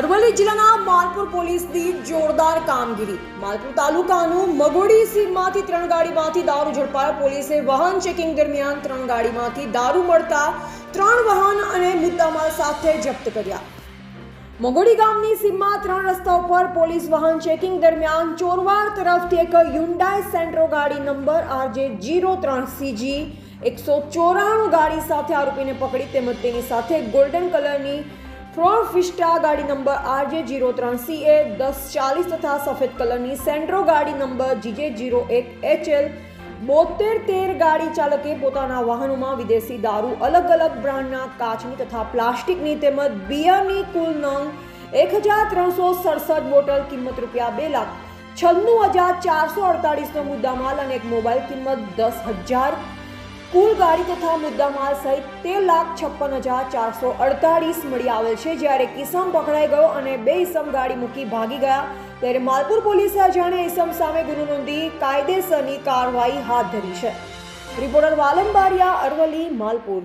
અરવલ્લી જિલ્લાના માલપુર પોલીસની જોરદાર કામગીરી. માલપુર તાલુકાનું મગોડી સીમમાંથી ત્રણ ગાડીમાંથી દારૂ ઝડપાયો. પોલીસે વાહન ચેકિંગ દરમિયાન ત્રણ ગાડીમાંથી દારૂ મળતા ત્રણ વાહન અને મુદ્દામાલ સાથે જપ્ત કર્યા. મગોડી ગામની સીમમાં ત્રણ રસ્તા ઉપર પોલીસ વાહન ચેકિંગ દરમિયાન ચોરવાડ તરફથી એક યુન્ડાઈ સેન્ટ્રો ગાડી નંબર આરજે જીરો ત્રણ સીજી એકસો ચોરાણું ગાડી સાથે આરોપીને પકડી તેમજ તેની સાથે ગોલ્ડન કલરની ફ્રોડ ફિસ્ટા ગાડી નંબર આરજે જીરો ત્રણ સી એ દસ ચાલીસ તથા સફેદ કલરની સેન્ટ્રો ગાડી નંબર જીજે જીરો એક એચએલ, બોતેર તેર ગાડી ચાલકે પોતાના વાહનોમાં વિદેશી દારૂ અલગ અલગ બ્રાન્ડના કાચની તથા પ્લાસ્ટિકની તેમજ બિયરની કુલ નંગ એક હજાર ત્રણસો સડસઠ બોટલ કિંમત રૂપિયા બે લાખ છન્નું હજાર ચારસો અડતાળીસનો મુદ્દામાલ અને એક મોબાઈલ કિંમત દસ હજાર કુલ ગાડી તથા મુદ્દામાલ સહિત તેર લાખ છપ્પન હજાર ચારસો અડતાળીસ મળી આવેલ છે. જ્યારે કિસમ પકડાઈ ગયો અને બે ઇસમ ગાડી મૂકી ભાગી ગયા. ત્યારે માલપુર પોલીસે અજાણ્યા ઇસમ સામે ગુનો નોંધી કાયદેસરની કાર્યવાહી હાથ ધરી છે. રિપોર્ટર વાલમ બારિયા અરવલ્લી, માલપુર.